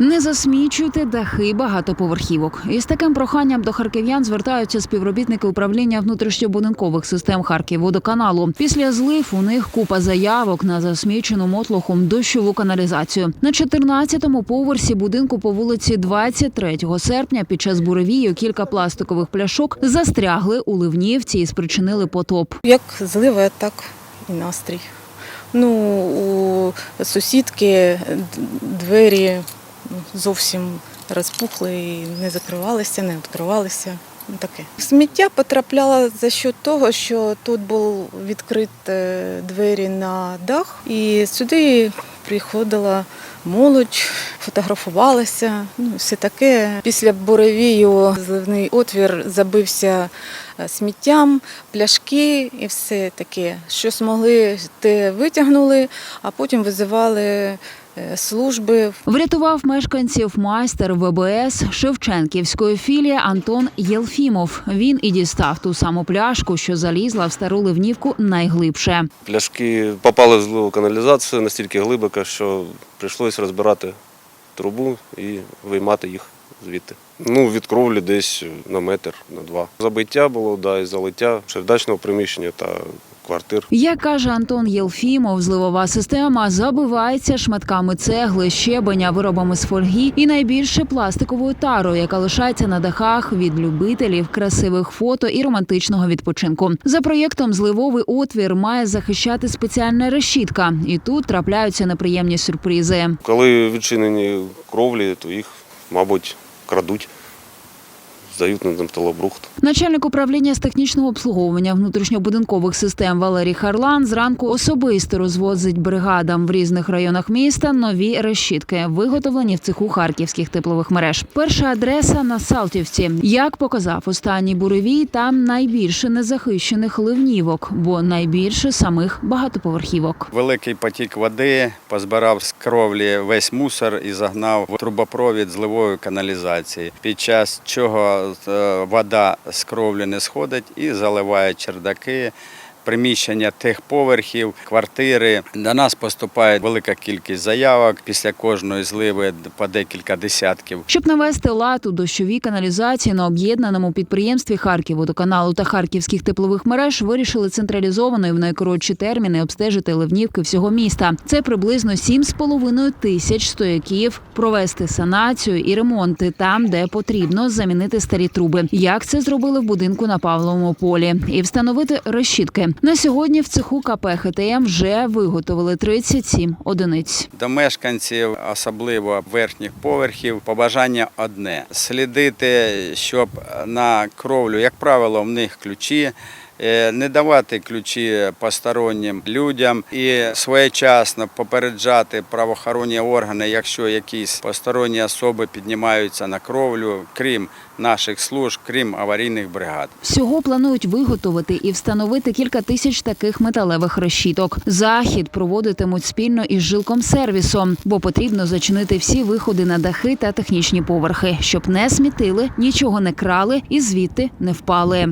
Не засмічуйте дахи багатоповерхівок. Із таким проханням до харків'ян звертаються співробітники управління внутрішньобудинкових систем Харківводоканалу. Після злив у них купа заявок на засмічену мотлохом дощову каналізацію. На 14-му поверсі будинку по вулиці 23 серпня під час буревію кілька пластикових пляшок застрягли у ливнівці і спричинили потоп. Як зливе, так і настрій. Ну, у сусідки двері зовсім розпухли і не закривалися, не відкривалися. Ну, таке. Сміття потрапляло за счет того, що тут був відкрит е, двері на дах, і сюди приходила молодь, фотографувалася, ну, все таке. Після буревію зливний отвір забився е, сміттям, пляшки і все таке. Що змогли, те витягнули, а потім визивали служби. Врятував мешканців майстер ВБС Шевченківської філії Антон Єлфімов. Він і дістав ту саму пляшку, що залізла в стару ливнівку найглибше. Пляшки попали в зливу каналізацію настільки глибоко, що прийшлося розбирати трубу і виймати їх звідти. Ну, від кровлі десь на метр, на два. Забиття було, да, і залиття чердачного приміщення та квартир. Як каже Антон Єлфімов, зливова система забивається шматками цегли, щебеня, виробами з фольги і найбільше пластиковою тарою, яка лишається на дахах від любителів красивих фото і романтичного відпочинку. За проєктом зливовий отвір має захищати спеціальна решітка, і тут трапляються неприємні сюрпризи. Коли відчинені кровлі, то їх, мабуть, крадуть, здають на металобрухт. Начальник управління з технічного обслуговування внутрішньобудинкових систем Валерій Харлан зранку особисто розвозить бригадам в різних районах міста нові решітки, виготовлені в цеху харківських теплових мереж. Перша адреса на Салтівці. Як показав останній буревій, там найбільше незахищених ливнівок, бо найбільше самих багатоповерхівок. Великий потік води позбирав з кровлі весь мусор і загнав в трубопровід зливової каналізації, під час чого вода з кровлі не сходить і заливає чердаки. Приміщення тих поверхів, квартири. До нас поступає велика кількість заявок. Після кожної зливи по декілька десятків. Щоб навести лад у дощовій каналізації на об'єднаному підприємстві Харківводоканалу та харківських теплових мереж вирішили централізовано і в найкоротші терміни обстежити ливнівки всього міста. Це приблизно 7,5 тисяч стояків, провести санацію і ремонти там, де потрібно замінити старі труби. Як це зробили в будинку на Павловому полі, і встановити решітки. На сьогодні в цеху КП ХТМ вже виготовили 37 одиниць. До мешканців, особливо верхніх поверхів, побажання одне: слідити, щоб на кровлю, як правило, в них ключі. Е, Не давати ключі постороннім людям і своєчасно попереджати правоохоронні органи, якщо якісь посторонні особи піднімаються на кровлю, крім наших служб, крім аварійних бригад. Всього планують виготовити і встановити кілька тисяч таких металевих решіток. Захід проводитимуть спільно із жилком сервісом, бо потрібно зачинити всі виходи на дахи та технічні поверхи, щоб не смітили, нічого не крали і звідти не впали.